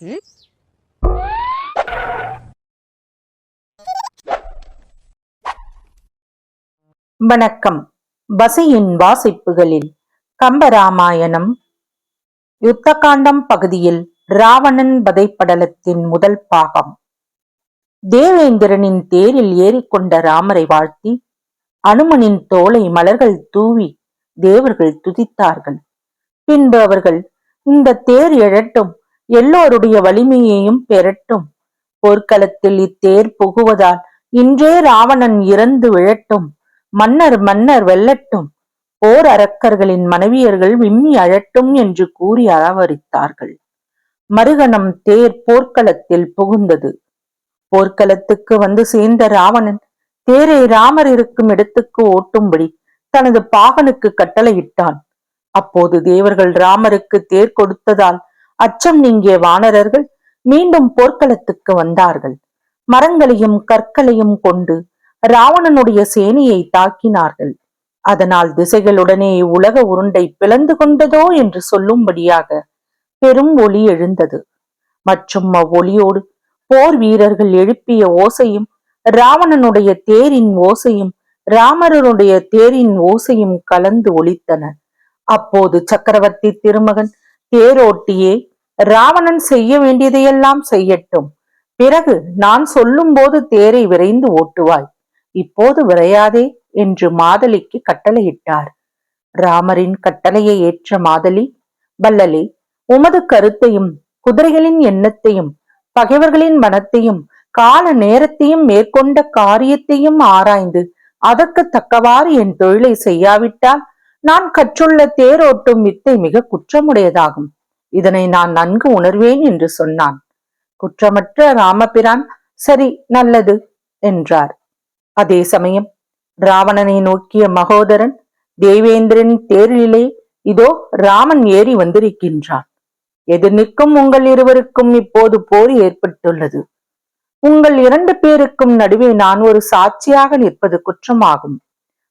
ம்? வணக்கம். பசியின் வாசிப்புகளில் கம்பராமாயணம். யுத்தகாண்டம் பகுதியில் ராவணன் வதைப்படலத்தின் முதல் பாகம். தேவேந்திரனின் தேரில் ஏறிக்கொண்ட ராமரை வாழ்த்தி அனுமனின் தோலை மலர்கள் தூவி தேவர்கள் துதித்தார்கள். பின்பு அவர்கள் இந்த தேர் எழட்டும் எல்லோருடைய வலிமையையும் பெறட்டும் போர்க்களத்தில் இத்தேர் புகுவதால் இன்றே ராவணன் இறந்து விழட்டும். மன்னர் மன்னர் வெல்லட்டும். போர் அரக்கர்களின் மனைவியர்கள் விம்மி அழட்டும் என்று கூறி அரவரித்தார்கள் மறுகணம் தேர் போர்க்களத்தில் புகுந்தது. போர்க்களத்துக்கு வந்து சேர்ந்த ராவணன் தேரை ராமர் இருக்கும் இடத்துக்கு ஓட்டும்படி தனது பாகனுக்கு கட்டளையிட்டான். அப்போது தேவர்கள் ராமருக்கு தேர் கொடுத்ததால் அச்சம் நீங்கிய வானரர்கள் மீண்டும் போர்க்களத்துக்கு வந்தார்கள். மரங்களையும் கற்களையும் கொண்டு ராவணனுடைய சேனையை தாக்கினார்கள். அதனால் திசைகளுடனே உலக உருண்டை பிளந்து கொண்டதோ என்று சொல்லும்படியாக பெரும் ஒலி எழுந்தது. மற்றும் அவ்வொலியோடு போர் வீரர்கள் எழுப்பிய ஓசையும் ராவணனுடைய தேரின் ஓசையும் ராமரனுடைய தேரின் ஓசையும் கலந்து ஒலித்தன. அப்போது சக்கரவர்த்தி திருமகன் தேரோட்டியே ராவணன் செய்ய வேண்டியதையெல்லாம் செய்யட்டும். பிறகு நான் சொல்லும்போது தேரை விரைந்து ஓட்டுவாய். இப்போது விரையாதே என்று மாதலிக்கு கட்டளையிட்டார். ராமரின் கட்டளையை ஏற்ற மாதலி வல்லலே உமது கருத்தையும் குதிரைகளின் எண்ணத்தையும் பகைவர்களின் மனத்தையும் கால நேரத்தையும் மேற்கொண்ட காரியத்தையும் ஆராய்ந்து அதற்கு தக்கவாறு என் தொழிலை செய்யாவிட்டால் நான் கற்றுள்ள தேரோட்டும் வித்தை மிக குற்றமுடையதாகும். இதனை நான் நன்கு உணர்வேன் என்று சொன்னான். குற்றமற்ற ராமபிரான் சரி நல்லது என்றார். அதே சமயம் ராவணனை நோக்கிய மகோதரன் தேவேந்திரன் தேரிலே இதோ ராமன் ஏறி வந்திருக்கின்றான். எதிர் நிற்கும் உங்கள் இருவருக்கும் இப்போது போர் ஏற்பட்டுள்ளது. உங்கள் இரண்டு பேருக்கும் நடுவே நான் ஒரு சாட்சியாக நிற்பது குற்றமாகும்.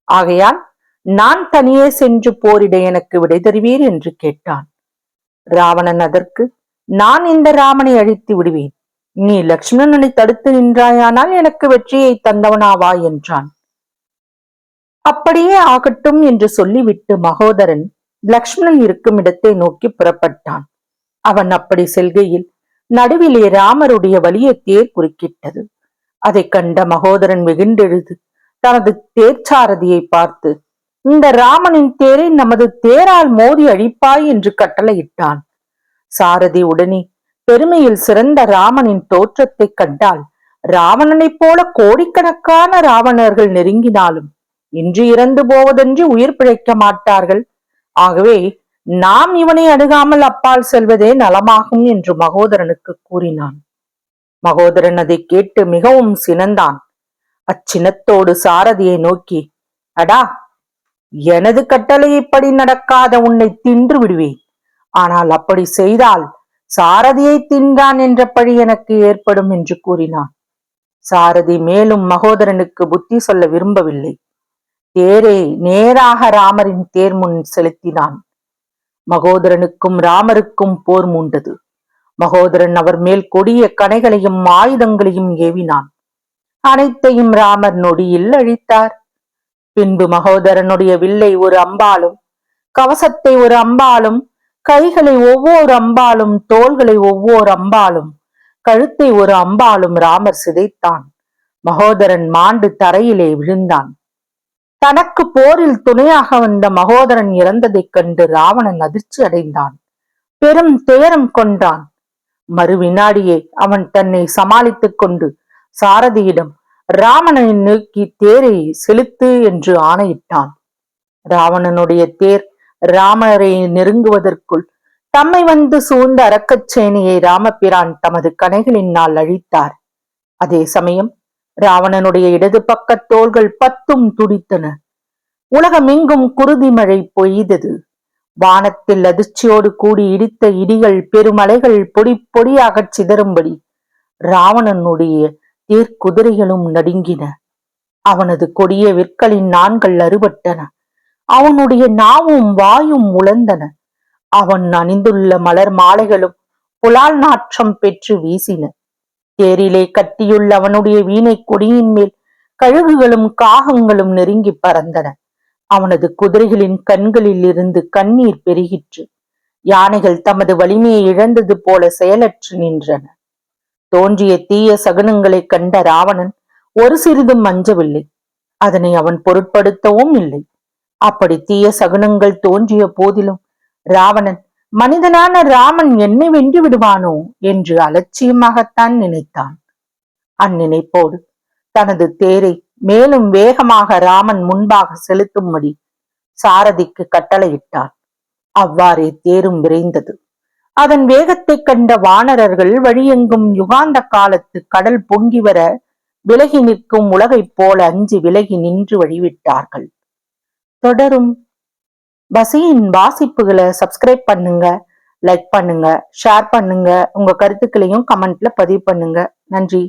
ஆகையால் நான் தனியே சென்று போரிட எனக்கு விடை தருவீர் என்று கேட்டான். ராவணன் அதற்கு நான் இந்த ராமனை அழித்து விடுவேன். நீ லக்ஷ்மணனை தடுத்து நின்றாயானால் எனக்கு வெற்றியை தந்தவனாவா? என்றான். அப்படியே ஆகட்டும் என்று சொல்லிவிட்டு மகோதரன் லக்ஷ்மணன் இருக்கும் இடத்தை நோக்கி புறப்பட்டான். அவன் அப்படி செல்கையில் நடுவிலே ராமருடைய வலிய தேர் குறுக்கிட்டது. அதைக் கண்ட மகோதரன் வெகுண்டெழுது தனது தேர்ச்சாரதியை பார்த்து இந்த ராமனின் தேரை நமது தேரால் மோதி அழிப்பாய் என்று கட்டளையிட்டான். சாரதி உடனே பெருமையில் சிறந்த ராமனின் தோற்றத்தை கண்டால் ராவணனைப் போல கோடிக்கணக்கான ராவணர்கள் நெருங்கினாலும் இன்று இறந்து போவதென்று உயிர் பிழைக்க மாட்டார்கள். ஆகவே நாம் இவனை அணுகாமல் அப்பால் செல்வதே நலமாகும் என்று மகோதரனுக்கு கூறினான். மகோதரன் அதை கேட்டு மிகவும் சினந்தான். அச்சினத்தோடு சாரதியை நோக்கி அடா எனது கட்டளையைப்படி நடக்காத உன்னை தின்று விடுவேன். ஆனால் அப்படி செய்தால் சாரதியை தின்றான் என்ற பழி எனக்கு ஏற்படும் என்று கூறினான். சாரதி மேலும் மகோதரனுக்கு புத்தி சொல்ல விரும்பவில்லை. தேரை நேராக ராமரின் தேர் முன் செலுத்தினான். மகோதரனுக்கும் ராமருக்கும் போர் மூண்டது. மகோதரன் அவர் மேல் கொடிய கனைகளையும் ஆயுதங்களையும் ஏவினான். அனைத்தையும் ராமர் நொடியில் அழித்தார். பின்பு மகோதரனுடைய வில்லை ஒரு அம்பாலும் கவசத்தை ஒரு அம்பாலும் கைகளை ஒவ்வொரு அம்பாலும் தோள்களை ஒவ்வொரு அம்பாலும் கழுத்தை ஒரு அம்பாலும் ராமர் சிதைத்தான். மகோதரன் மாண்டு தரையிலே விழுந்தான். தனக்கு போரில் துணையாக வந்த மகோதரன் இறந்ததைக் கண்டு ராவணன் அதிர்ச்சி அடைந்தான். பெரும் துயரம் கொண்டான் மறு வினாடியே அவன் தன்னை சமாளித்துக் கொண்டு சாரதியிடம் ராவணனை நோக்கி தேரை செலுத்து என்று ஆணையிட்டான். ராவணனுடைய தேர் ராமரை நெருங்குவதற்குள் தம்மை வந்து சூழ்ந்த அரக்கச் சேனையை ராமபிரான் தமது கணைகளினால் அழித்தார். அதே சமயம் ராவணனுடைய இடது பக்கத் தோள்கள் பத்தும் துடித்தன. உலகமெங்கும் குருதி மழை பொய்தது. வானத்தில் அதிர்ச்சியோடு கூடி இடித்த இடிகள் பெருமலைகள் பொடி பொடியாகச் சிதறும்படி ராவணனுடைய தேர்க்குதிரைகளும் நடுங்கின. அவனது கொடிய விற்களின் நான்கள் அறுபட்டன. அவனுடைய நாவும் வாயும் உழந்தன அவன் அணிந்துள்ள மலர் மாலைகளும் புலால் நாற்றம் பெற்று வீசின. தேரிலே கட்டியுள்ள அவனுடைய வீணை கொடியின் மேல் கழுகுகளும் காகங்களும் நெருங்கி பறந்தன. அவனது குதிரைகளின் கண்களில் இருந்து கண்ணீர் பெருகிற்று. யானைகள் தமது வலிமையை இழந்தது போல செயலற்று நின்றன. தோன்றிய தீய சகுனங்களைக் கண்ட ராவணன் ஒரு சிறிதும் அஞ்சவில்லை அதனை அவன் பொருட்படுத்தவும் இல்லை. அப்படி தீய சகுனங்கள் தோன்றிய போதிலும் ராவணன் மனிதனான ராமன் என்னை வென்று விடுவானோ? என்று அலட்சியமாகத்தான் நினைத்தான். அந்நினைப்போடு தனது தேரை மேலும் வேகமாக ராமன் முன்பாக செலுத்தும்படி சாரதிக்கு கட்டளையிட்டான் அவ்வாறே தேரும் விரைந்தது. அதன் வேகத்தை கண்ட வானரர்கள் வழியெங்கும் யுகாந்த காலத்து கடல் பொங்கி வர விலகி நிற்கும் உலகைப் போல அஞ்சு விலகி நின்று வழிவிட்டார்கள். தொடரும். பசியின் வாசிப்புகளை சப்ஸ்கிரைப் பண்ணுங்க லைக் பண்ணுங்க ஷேர் பண்ணுங்க. உங்க கருத்துக்களையும் கமெண்ட்ல பதிவு பண்ணுங்க. நன்றி.